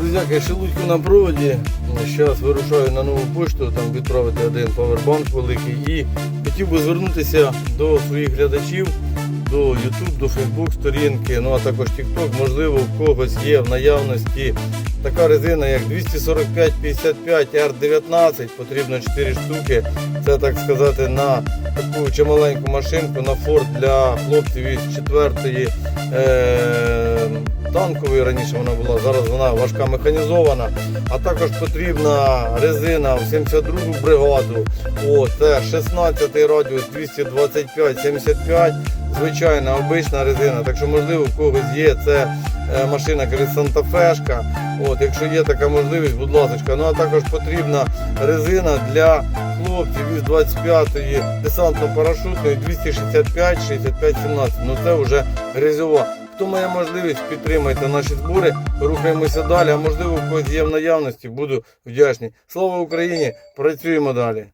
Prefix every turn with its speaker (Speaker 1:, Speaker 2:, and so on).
Speaker 1: Друзяки, шелудьку на проводі. Зараз вирушаю на нову пошту, там відправити один павербанк великий. І хотів би звернутися до своїх глядачів, до YouTube, до Facebook сторінки, ну а також TikTok. Можливо, у когось є в наявності така резина, як 245-55 R19, потрібно 4 штуки. Це так сказати на таку чималеньку машинку на форт для хлопців із 4-ї. Е- танковою раніше вона була, зараз вона важка механізована. А також потрібна резина в 72-гу бригаду. Це 16 радіус 225-75. Звичайна обична резина. Так що, можливо, у когось є це е, машина Санта-Фешка. От, якщо є така можливість, будь ласка. Ну а також потрібна резина для хлопців із 25-ї десантно-парашутної 265-65-17. Ну це вже грязьова. Хто має можливість, підтримайте наші збори, рухаємося далі. А можливо, у когось є в наявності, буду вдячний. Слава Україні! Працюємо далі.